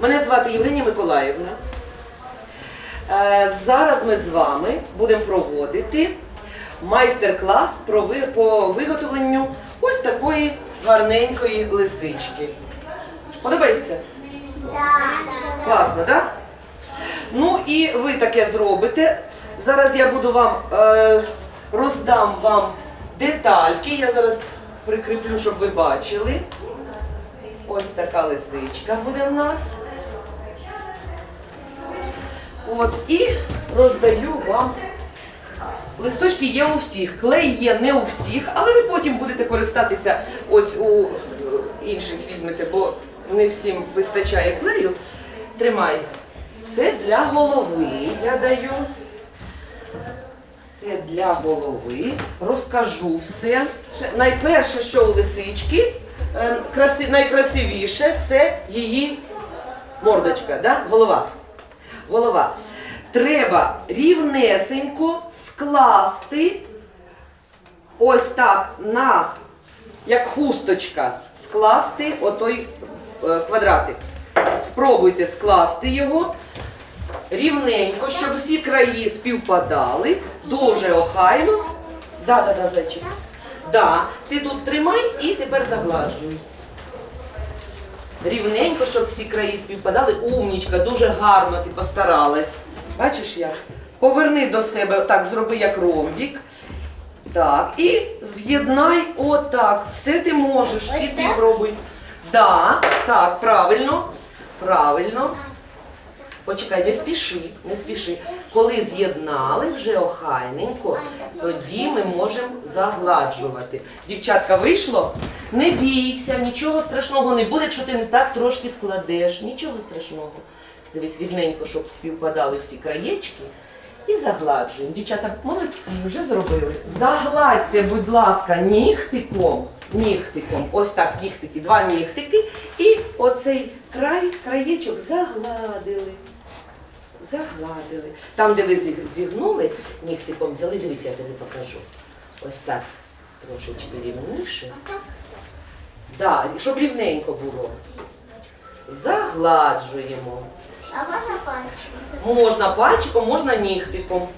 Мене звати Євгенія Миколаївна. Е, Зараз ми з вами будемо проводити майстер-клас по виготовленню ось такої гарненької лисички. Подобається? Класно, так? Ну і ви таке зробите. Зараз я буду вам е, роздам вам детальки. Я зараз прикріплю, щоб ви бачили. Ось така лисичка буде в нас. От, і роздаю вам. Листочки є у всіх, клей є не у всіх, але ви потім будете користатися ось у е, інших візьмете, бо не всім вистачає клею. Тримай. Це для голови я даю. Це для голови. Розкажу все. Найперше, що у лисички, е, найкрасивіше це її мордочка, да? голова. Голова. Треба рівнесенько скласти ось так на, як хусточка, скласти отой е, квадратик. Спробуйте скласти його рівненько, щоб всі краї співпадали, дуже охайно. Да, да, да, зайчик. Да. Ти тут тримай і тепер загладжуй. Рівненько, щоб всі краї співпадали. Умнічка, дуже гарно ти постаралась. Бачиш як? Поверни до себе, так, зроби як ромбік. Так, і з'єднай отак. Все ти можеш. Ось і ти так? пробуй. Да, так, правильно. Правильно. Почекай, не спіши, не спіши. Коли з'єднали вже охайненько, тоді ми можемо загладжувати. Дівчатка, вийшло? Не бійся, нічого страшного не буде, якщо ти не так трошки складеш. Нічого страшного. Дивись, рівненько, щоб співпадали всі краєчки. І загладжуємо. Дівчата, молодці, вже зробили. Загладьте, будь ласка, нігтиком. Нігтиком. Ось так, нігтики, два нігтики. І оцей край, краєчок загладили. Загладили. Там, де ви зігнули, нігтиком взяли, дивись, я тобі покажу. Ось так. Трошечки рівніше. Да, щоб рівненько було. Загладжуємо. А можна пальчиком? Можна пальчиком, можна нігтиком.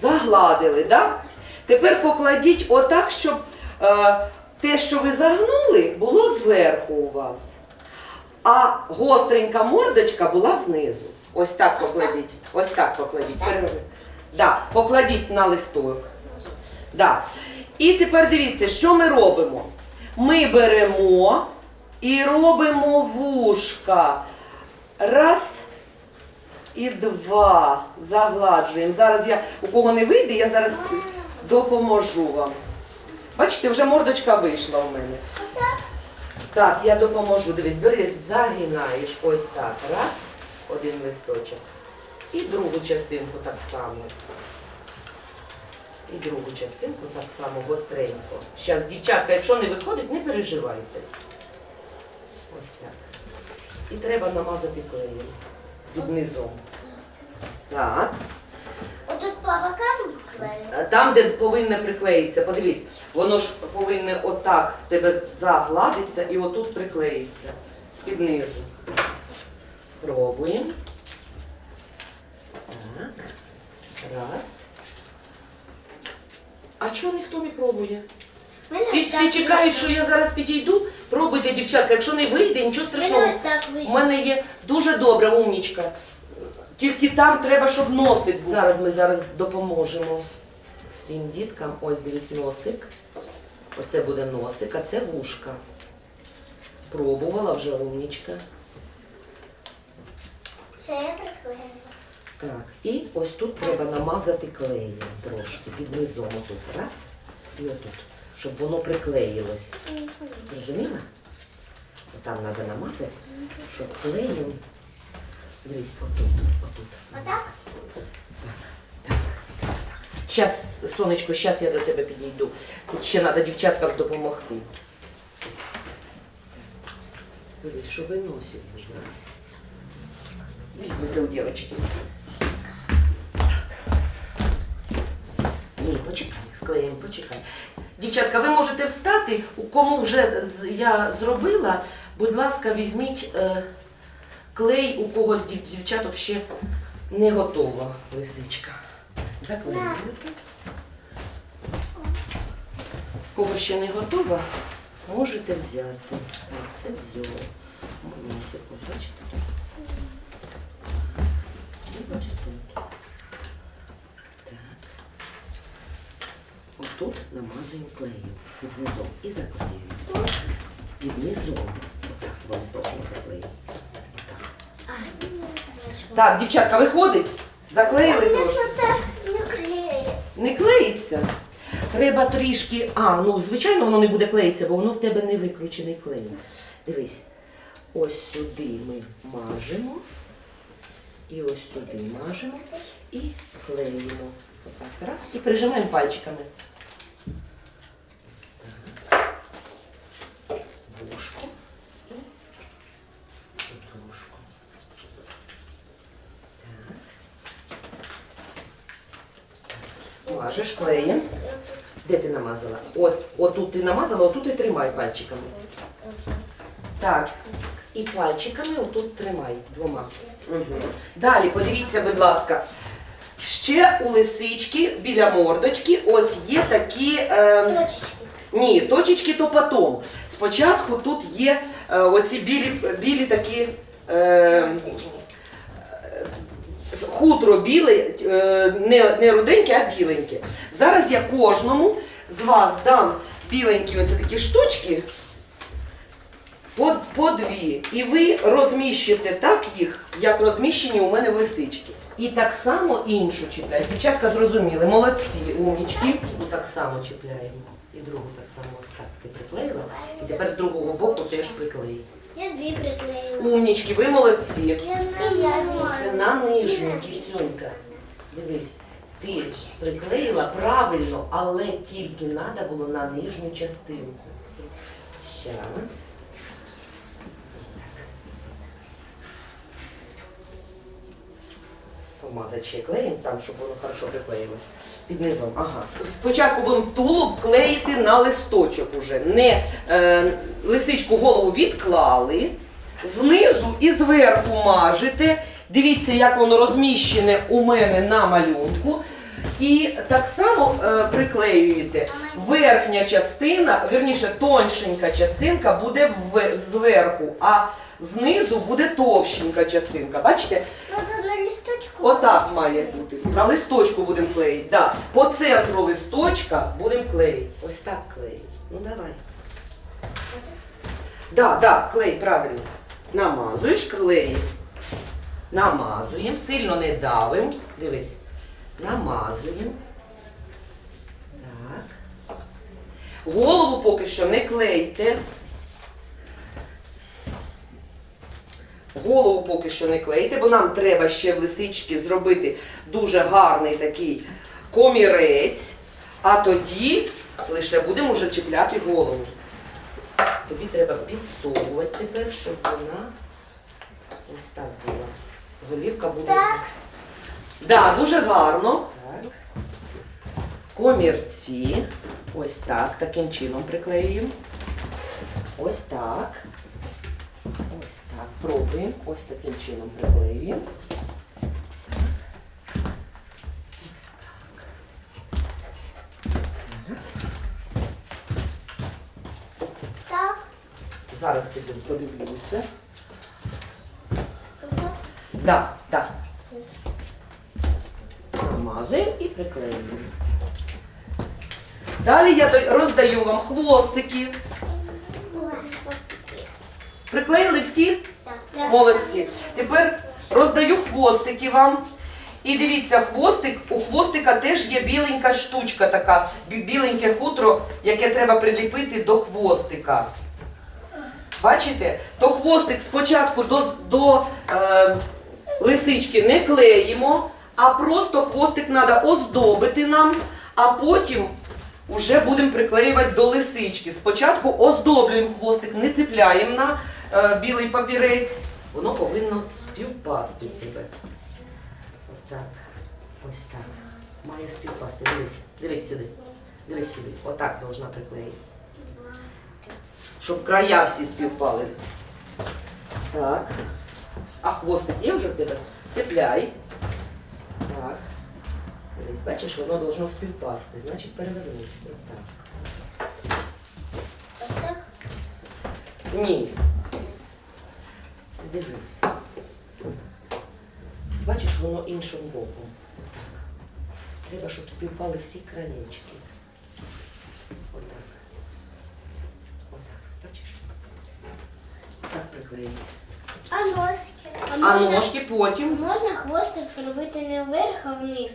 Загладили, да? Тепер покладіть отак, щоб е, те, що ви загнули, було зверху у вас. А гостренька мордочка була знизу. Ось так покладіть. Ось так покладіть. Переверни. Да, покладіть на листок. Да. І тепер дивіться, що ми робимо. Ми беремо і робимо вушка. Раз і два. Загладжуємо. Зараз я, у кого не вийде, я зараз допоможу вам. Бачите, вже мордочка вийшла у мене. Так, я допоможу. Дивись, бери, загинаєш ось так. Раз, один листочок. І другу частинку так само. І другу частинку так само гостренько. Зараз, дівчатка, якщо не виходить, не переживайте. Ось так. І треба намазати клеєм під низом. Так. Отут по бокам клею. Там, де повинне приклеїтися, подивись, воно ж повинне отак в тебе загладиться і отут приклеїться з-під низу. Пробуємо. Так. Раз. А чого ніхто не пробує? Всі, всі чекають, що я зараз підійду. Пробуйте, дівчатка, якщо не вийде, нічого Мене страшного. ось так У вийшло. мене є дуже добра умнічка. Тільки там треба, щоб носик був. Зараз ми зараз допоможемо всім діткам. Ось дивись носик. Оце буде носик, а це вушка. Пробувала вже умнічка. Все, я приклеїла. Так, і ось тут треба намазати клеєм трошки, під низом отут. Раз і отут, щоб воно приклеїлось. Зрозуміла? Там треба намазати, щоб клеєм. Дивись, отут, отут. Отак? Щас, сонечко, щас я до тебе підійду. Тут ще треба дівчаткам допомогти. Дивись, що виносить у нас. Візьмите у дівчатки. Ні, почекай, з клеєм, почекай. Дівчатка, ви можете встати, у кому вже я зробила, будь ласка, візьміть е, Клей у когось з дів- дівчаток ще не готова лисичка. Заклеюєте. Кого ще не готова, можете взяти. Це взяло. Носик, бачите? І ось тут. Так. Намазуємо клеєм під низом і заклеюємо. Під низом. Отак вам точно заклеїться. Так, дівчатка, виходить? Заклеїли Мене трошки? Не клеїться. Треба трішки. А, ну звичайно, воно не буде клеїтися, бо воно в тебе не викручений клей. Дивись, ось сюди ми мажемо. І ось сюди мажемо і клеїмо. Отак, раз. І прижимаємо пальчиками. Вушко. І. Так. Мажеш клеєм. Де ти намазала? От, отут ти намазала, отут і тримай пальчиками. Так. І пальчиками отут тримай двома. Угу. Далі, подивіться, будь ласка. Ще у лисички біля мордочки ось є такі. Е. ні, точечки то потом. Спочатку тут є е, оці білі, білі такі. Е, хутро біле, е, не, не руденьке, а біленьке. Зараз я кожному з вас дам біленькі оці такі штучки по, по дві. І ви розміщите так їх, як розміщені у мене лисички. І так само іншу чіпляють. Дівчатка зрозуміли, молодці, умнічки. Так само чіпляємо. І другу так само ось так ти приклеїла. І тепер з другого боку теж приклеїй. Я дві приклеїла. Умнічки, ви молодці. Я на Це на нижню, кіцюнька. Дивись, ти приклеїла правильно, але тільки треба було на нижню частинку. Щас. Помазати ще клеєм там, щоб воно хорошо приклеїлось. Під низом. Ага. Спочатку будемо тулуб клеїти на листочок уже. Не е, лисичку голову відклали, знизу і зверху мажете. Дивіться, як воно розміщене у мене на малюнку. І так само е, приклеюєте. Верхня частина, вірніше, тоншенька частинка буде в, зверху, а знизу буде товщенька частинка. Бачите? Листочку. Отак має бути. На листочку будемо клеїти. Да. По центру листочка будемо клеїти. Ось так клеїти. Ну давай. Да, да, клей, правильно. Намазуєш клей. Намазуємо, сильно не давимо. Дивись. Намазуємо. Так. Голову поки що не клейте. Голову поки що не клейте, бо нам треба ще в лисички зробити дуже гарний такий комірець, а тоді лише будемо вже чіпляти голову. Тобі треба підсовувати тепер, щоб вона ось так була. Голівка буде. Так. Да, дуже гарно. Так. Комірці. Ось так, таким чином приклеюємо. Ось так. Так. Пробуємо. Ось таким чином приклеюємо. Ось так. Зараз. Так. Зараз піду подивлюся. Тут. Да, да. Намазуємо і приклеюємо. Далі я роздаю вам хвостики. Приклеїли всі? Молодці. Тепер роздаю хвостики вам. І дивіться, хвостик, у хвостика теж є біленька штучка така, біленьке хутро, яке треба приліпити до хвостика. Бачите? То хвостик спочатку до, до е, лисички не клеїмо, а просто хвостик треба оздобити нам, а потім вже будемо приклеювати до лисички. Спочатку оздоблюємо хвостик, не цепляємо на е, білий папірець. Воно повинно співпасти в тебе. Отак. Ось так. Має співпасти. Дивись. Дивись сюди. Дивись сюди. Отак должна приклеїти. Щоб края всі співпали. Так. А хвостик є вже в тебе? Цепляй. Так. Дивись, бачиш, воно должно співпасти, значить перевернути. Отак. Ось так. Ні. Дивись. Бачиш, воно іншим боком. Отак. Треба, щоб співпали всі краєчки. Отак. Отак. Бачиш? Так приклеїмо. А ножки? А ножки потім. Можна хвостик зробити не вверх, а вниз.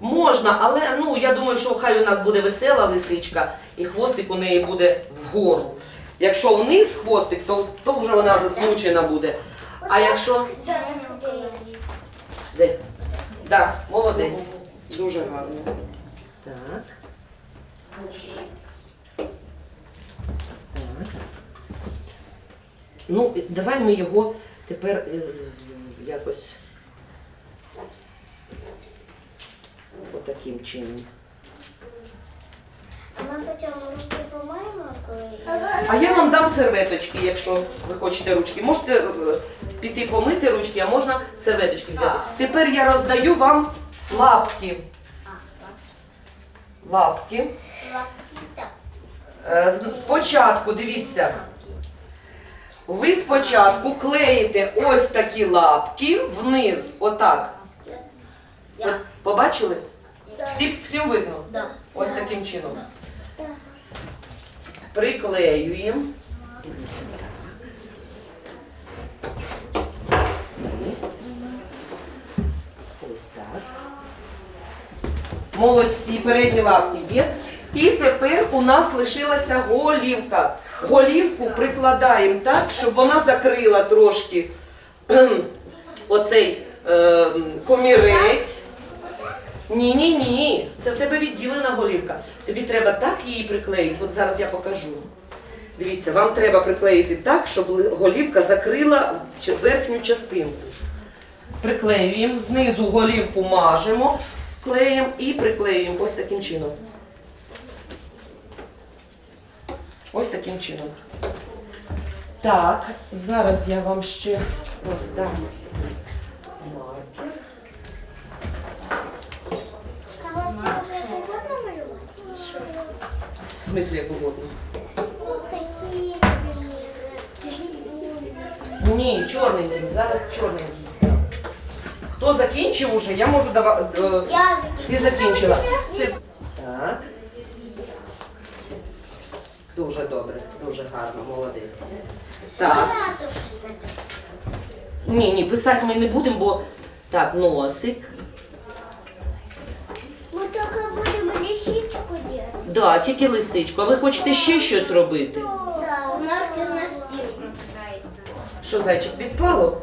Можна, але ну я думаю, що хай у нас буде весела лисичка, і хвостик у неї буде вгору. Якщо вниз хвостик, то, то вже вона засмучена буде. А якщо. Де? Так, молодець. Дуже гарно. Так. Так. Ну, давай ми його тепер якось отаким чином. А ми потім руки помаємо, коли... А я вам дам серветочки, якщо ви хочете ручки. Можете е, піти помити ручки, а можна серветочки взяти. Тепер я роздаю вам лапки. Лапки. Е, Спочатку, дивіться, ви спочатку клеїте ось такі лапки вниз, отак. Побачили? Всі, всім видно? Ось таким чином. Приклеюємо. Ось так. Молодці, передні лапки є. І тепер у нас лишилася голівка. Голівку прикладаємо так, щоб вона закрила трошки оцей е, комірець. Ні, ні, ні. Це в тебе відділена голівка. Тобі треба так її приклеїти. От зараз я покажу. Дивіться, вам треба приклеїти так, щоб голівка закрила верхню частинку. Приклеюємо, знизу голівку мажемо клеєм і приклеюємо ось таким чином. Ось таким чином. Так, зараз я вам ще роздам маркер. Може угодно малювати? В смислі як угодно. Ні, чорненький, зараз чорненький. Хто закінчив уже, я можу давати. Я Ти закінчила. Все. Так. Дуже добре, дуже гарно, молодець. Так. Багато щось напишу. Ні, ні, писати ми не будемо, бо так, носик. Ми тільки будемо лисичку робити. Да, тільки лисичку. А ви хочете ще щось робити? Да. Маркер на стіл. Що, зайчик, підпало?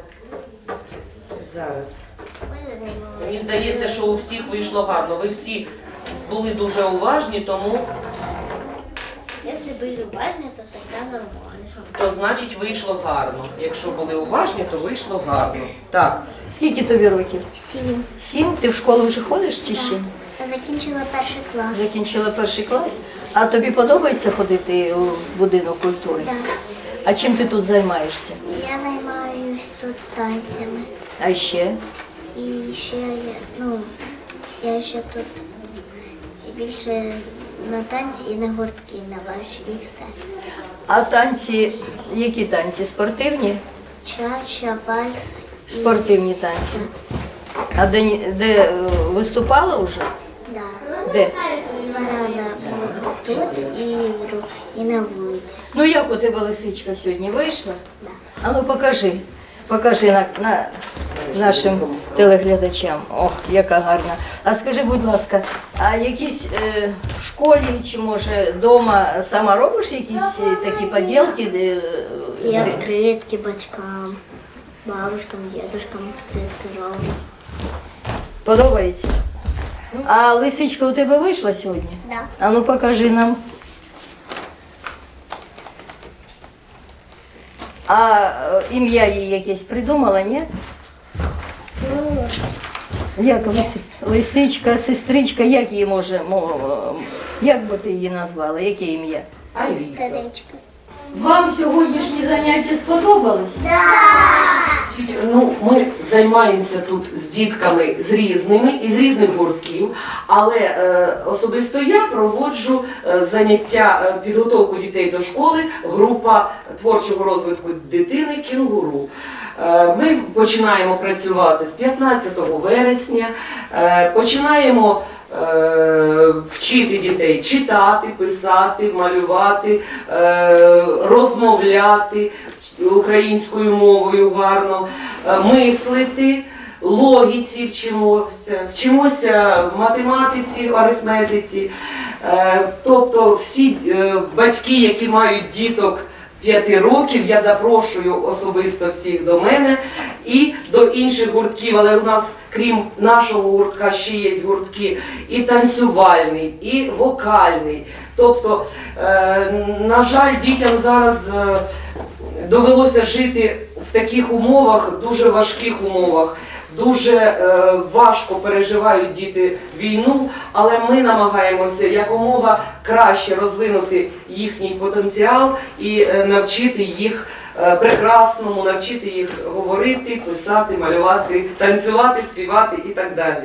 Зараз. Мені здається, що у всіх вийшло гарно. Ви всі були дуже уважні, тому Якщо були уважні, то тоді нормально. то значить вийшло гарно. Якщо були уважні, то вийшло гарно. Так. Скільки тобі років? Сім. Сім? Ти в школу вже ходиш чи ще? Я закінчила перший клас. Закінчила перший клас. А тобі подобається ходити у будинок культури? Так. А чим ти тут займаєшся? Я займаюсь тут танцями. А ще? І ще я, ну, я ще тут більше на танці і на гуртки на ваші і все. А танці, які танці? Спортивні? Чача, вальс. і- Спортивні танці. А де, ні- де е, виступала вже? Да. Де? Тут і, в ру- і на вулиці. Ну як у тебе лисичка сьогодні вийшла? Да. А ну покажи. Покажи на, на нашим телеглядачам. Ох, яка гарна. А скажи, будь ласка, а якісь е, в школі чи може вдома сама робиш якісь е, такі поділки? Де, е, І відкритки батькам, бабушкам, дідушкам відкритки роблю. Подобається? А лисичка у тебе вийшла сьогодні? Да. А ну покажи нам. А е, ім'я їй якесь придумала, ні? Як лиси... лисичка, сестричка, як її може, як би ти її назвала, яке ім'я? Аліса. Вам сьогоднішні заняття сподобались? Ну, ми займаємося тут з дітками з різними із різних гуртків, але е, особисто я проводжу е, заняття е, підготовку дітей до школи, група творчого розвитку дитини кінгуру. Е, Ми починаємо працювати з 15 вересня, е, починаємо е, вчити дітей читати, писати, малювати, розмовляти українською мовою гарно, мислити. Логіці вчимося, вчимося математиці, арифметиці. Тобто всі батьки, які мають діток 5 років, я запрошую особисто всіх до мене і до інших гуртків, але у нас, крім нашого гуртка, ще є гуртки і танцювальний, і вокальний. Тобто, е, на жаль, дітям зараз е, довелося жити в таких умовах, дуже важких умовах. Дуже е, важко переживають діти війну, але ми намагаємося якомога краще розвинути їхній потенціал і е, навчити їх е, прекрасному, навчити їх говорити, писати, малювати, танцювати, співати і так далі.